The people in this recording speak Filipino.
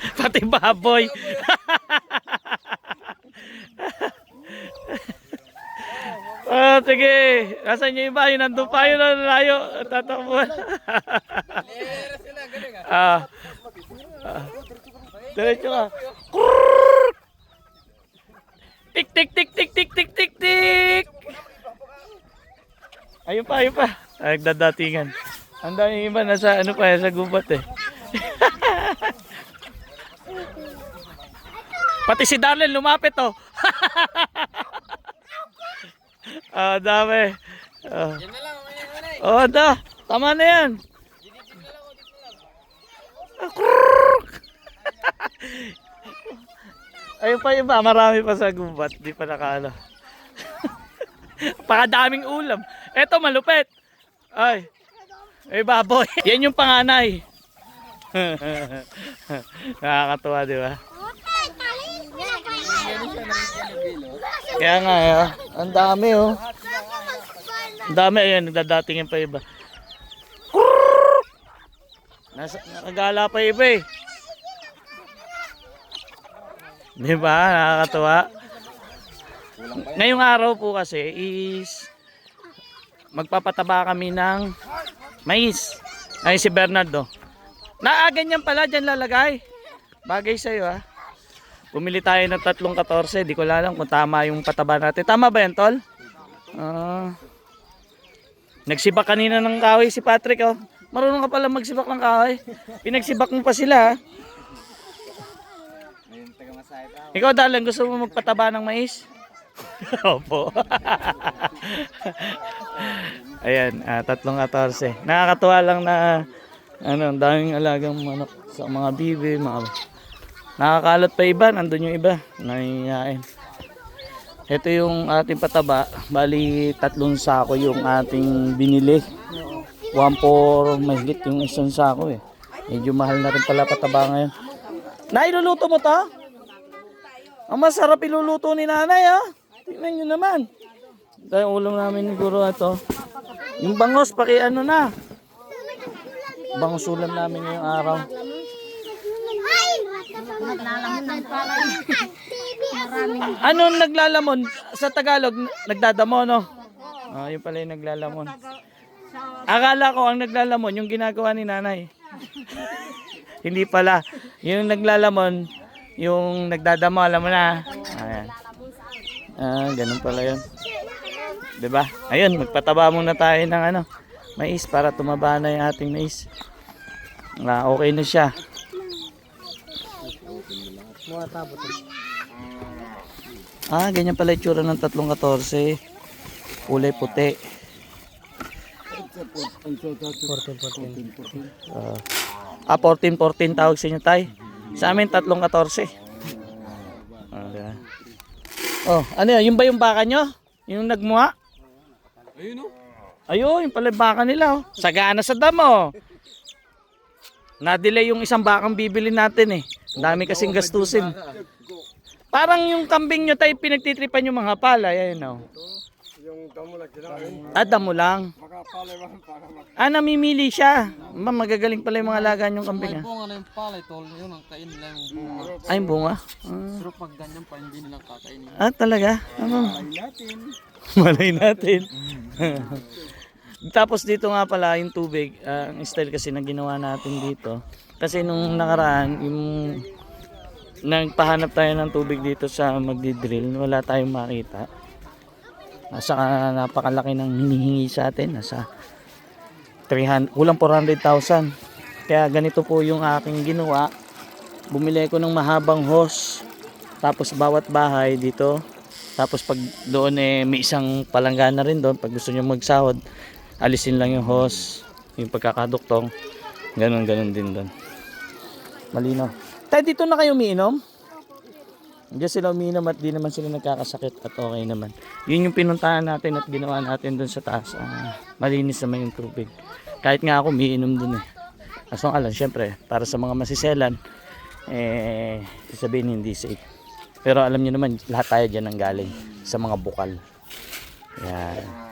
Pati baboy. Ah, sige. Nasaan yung iba? Yung nandun pa yun layo. Tatakbuhan. ah. ah. Diretso ka. Tik tik tik tik tik tik tik tik. Ayun pa, ayun pa. Nagdadatingan. Ang dami iba nasa ano pa, sa gubat eh. Pati si Darlen lumapit oh. Ah, dami. Oh. Yan na lang, mamaya eh. Oh, da. Tama na yan. Oh. Ayun pa iba, marami pa sa gubat. Di pa nakala. Pakadaming ulam. Eto, malupit. Ay. Ay, baboy. Yan yung panganay. Nakakatuwa, di ba? Kaya nga, eh, oh. ang dami, oh. Ang dami, ayan, nagdadatingin pa iba. Nasa, nakagala pa iba, eh. Di ba? Nakakatuwa. Ngayong araw po kasi is magpapataba kami ng mais. Ay si Bernardo. Na ah, ganyan pala dyan lalagay. Bagay sa'yo ah. Bumili tayo ng tatlong 14. Di ko alam kung tama yung pataba natin. Tama ba yan, Tol? Ah. nagsibak kanina ng kahoy si Patrick oh. Marunong ka pala magsibak ng kahoy. Pinagsibak mo pa sila ah. Ikaw dalang gusto mo magpataba ng mais? Opo. Ayan, ah, tatlong 14. Nakakatuwa lang na ano, daming alagang manok sa mga bibi, mga Nakakalot pa iba, nandun yung iba, nangiyain. Ito yung ating pataba, bali tatlong sako yung ating binili. One for mahigit yung isang sako eh. Medyo mahal na rin pala pataba ngayon. Nailuluto mo to? Ang masarap iluluto ni nanay ha. Tingnan nyo naman. Dahil ulam namin siguro ito. Yung bangos, paki ano na. Bangos ulam namin ngayong araw. Ano naglalamon? Sa Tagalog, nagdadamo no? Ah, yun pala yung naglalamon. Akala ko ang naglalamon, yung ginagawa ni nanay. Hindi pala. Yung naglalamon, yung nagdadamo, alam mo na. Ayan. Ah, ganun pala yun. 'Di ba? Ayun, magpataba muna tayo ng ano, mais para tumaba na yung ating mais. Ah, okay na siya. Ah, ganyan pala yung tsura ng tatlong 14. Kulay puti. Ah, 14, 14 tawag sa inyo tay. Sa amin, tatlong 14. Ah. Oh, ano yun? Yung ba yung baka nyo? Yung nagmuha? Ayun oh. Ayun, yung pala baka nila. Oh. Sagana sa damo. Na-delay yung isang bakang bibili natin eh. Ang dami kasing gastusin. Parang yung kambing nyo tayo pinagtitripan yung mga palay. Ayun oh. Yung damo lang kinain. Ah, damo lang. Ah, namimili siya. Ma, magagaling pala yung mga alagaan yung kambing ah. bunga na yung palay tol, yun ang kain nila yung bunga. Ay, yung bunga. Ah, Pero pag ganyan pa, hindi nilang kakainin. ah talaga? Ano? natin. Malay natin. Tapos dito nga pala yung tubig, ah, ang style kasi na ginawa natin dito. Kasi nung nakaraan, yung nagpahanap tayo ng tubig dito sa magdi-drill, wala tayong makita. Nasa napakalaki ng hinihingi sa atin, nasa 300, kulang 400,000. Kaya ganito po yung aking ginawa. Bumili ko ng mahabang hose. Tapos bawat bahay dito. Tapos pag doon eh may isang palanggana rin doon. Pag gusto nyo magsahod, alisin lang yung hose. Yung pagkakaduktong. Ganon, ganon din doon. Malinaw. Tayo dito na kayo umiinom? Hindi sila umiinom at di naman sila nagkakasakit at okay naman. Yun yung pinuntahan natin at ginawa natin doon sa taas. Ah, malinis naman yung tubig. Kahit nga ako umiinom doon eh. Nga lang, syempre, para sa mga masiselan, eh, sabihin hindi safe. Pero alam niyo naman, lahat tayo dyan ang galing sa mga bukal. Yan.